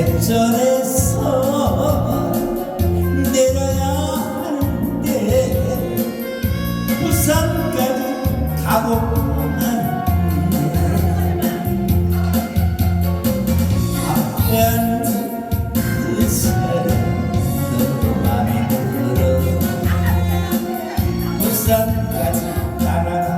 대전에서 내려야 하는데 부산까지 가고 하는데 아픈 그 사람 너무 맘에 들어. 부산까지 따라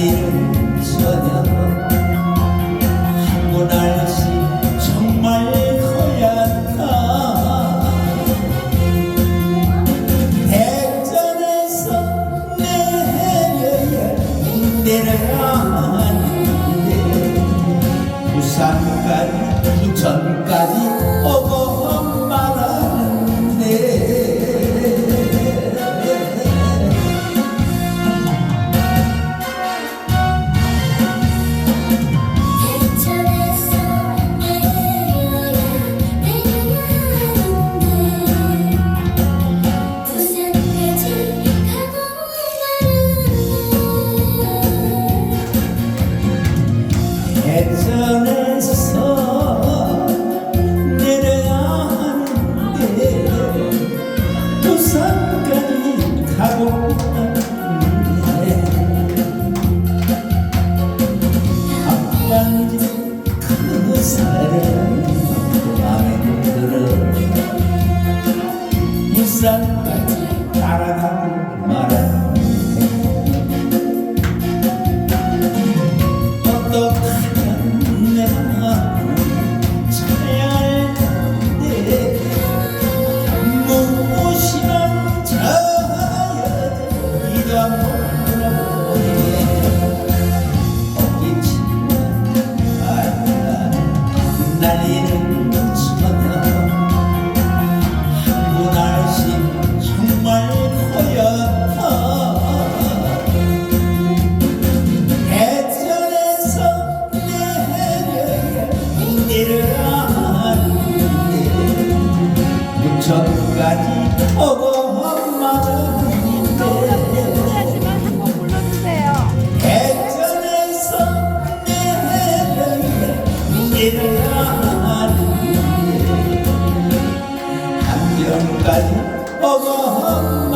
날리는 저녁 내려야 하는데 부산까지 하는데 아빠인지 그 사람 마음에 들어 부산까지 따라가고 말아 전까지 오고 한번 불러주세요. 해전에서 내 해변에 이래야 하는데 한변까지 오고